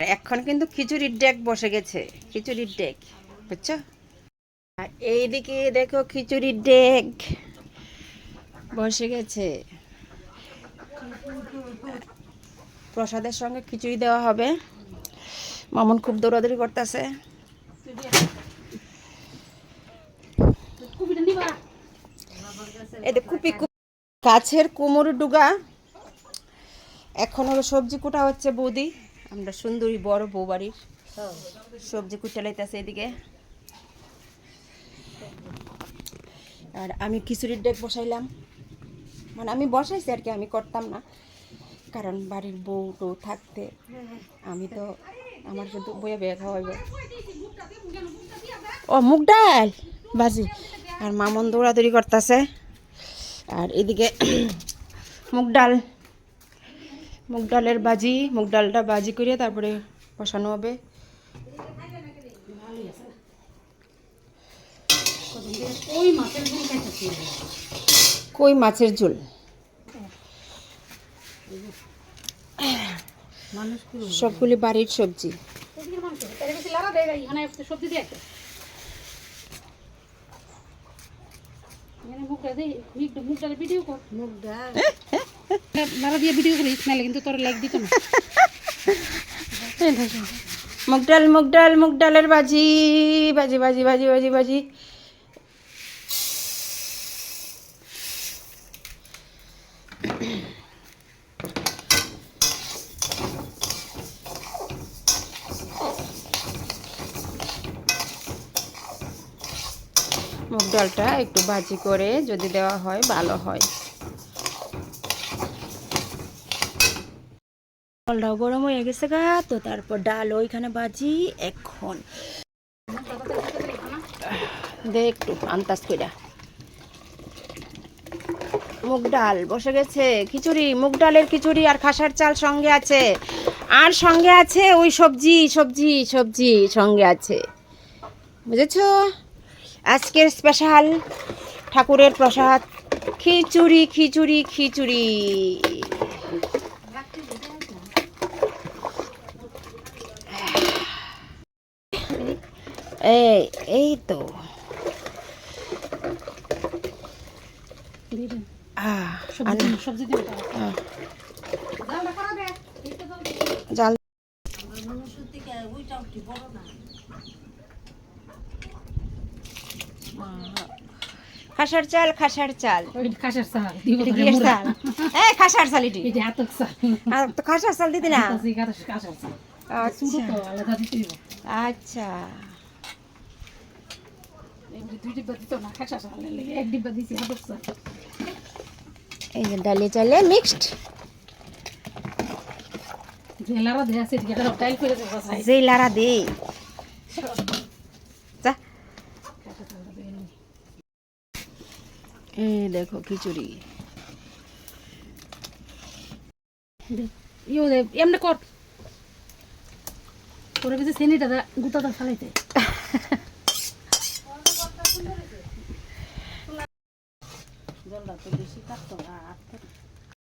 এখন কিন্তু খিচুড়ির ডেক বসে গেছে, খিচুড়ির ডেক, বুঝছ? আর এইদিকে দেখো খিচুড়ির ডেক বসে গেছে। প্রসাদের সঙ্গে খিচুড়ি দেওয়া হবে। মামুন খুব দৌড়াদৌড়ি করতেছে। কুপি কুপি গাছের কুমোর ডুগা। এখন হলো সবজি কুটা হচ্ছে বৌদি। আমরা সুন্দরী বড় বউ বাড়ির। সবজি কুটা লাইতেছে এদিকে। আর আমি খিচুড়ির ডেক বসাইলাম। মানে আমি বসাইছি আর কি, আমি করতাম না। কারণ বাড়ির বউ টৌ থাকতে আমি তো আমার শুধু বইয়ে বেয়ে খাওয়াইব। ও, মুগ ডাল? বাজি। আর মামন দৌড়াদৌড়ি করতেছে। আর এদিকে মুগ ডাল মুগ ডালের বাজি মুগ ডালটা বাজি করে তারপরে বসানো হবে। কই মাছের ঝোল সবগুলি বাড়ির সবজি। মুখ মুখটা ভিডিও কর। মুখ ডাল। তোর মুগ ডাল মুগ ডাল মুগ ডালের বাজি বাজি বাজি বাজি বাজি বাজি। মুগ ডালটা একটু ভাজি করে যদি দেওয়া হয়, ভালো হয়। ডালটাও গরম হয়ে গেছে গা, তো তারপর ডাল ওইখানে বাজি এখন। কইরা। মুগ ডাল বসে গেছে, খিচুড়ি, মুগ ডালের খিচুড়ি আর খাসার চাল সঙ্গে আছে। আর সঙ্গে আছে ওই সবজি সবজি সবজি সঙ্গে আছে। বুঝেছ? আজকের স্পেশাল ঠাকুরের প্রসাদ, খিচুড়ি খিচুড়ি খিচুড়ি। এই এই তো জাল খাসার চাল খাসার চাল খাসার চাল। চাল এই খাসার চাল এটি তো খাসার দিদি না আচ্ছা এই যে ডালে চালে মিক্সড যে লাড়া দেয়া আছে এটা টাইল করে দেবো চাই যেই লারা দে। এই দেখো খিচুড়ি। দে। দে এমনি কর। তোরে বেশি সেনিটা দা গুতাটা ফালাইতে।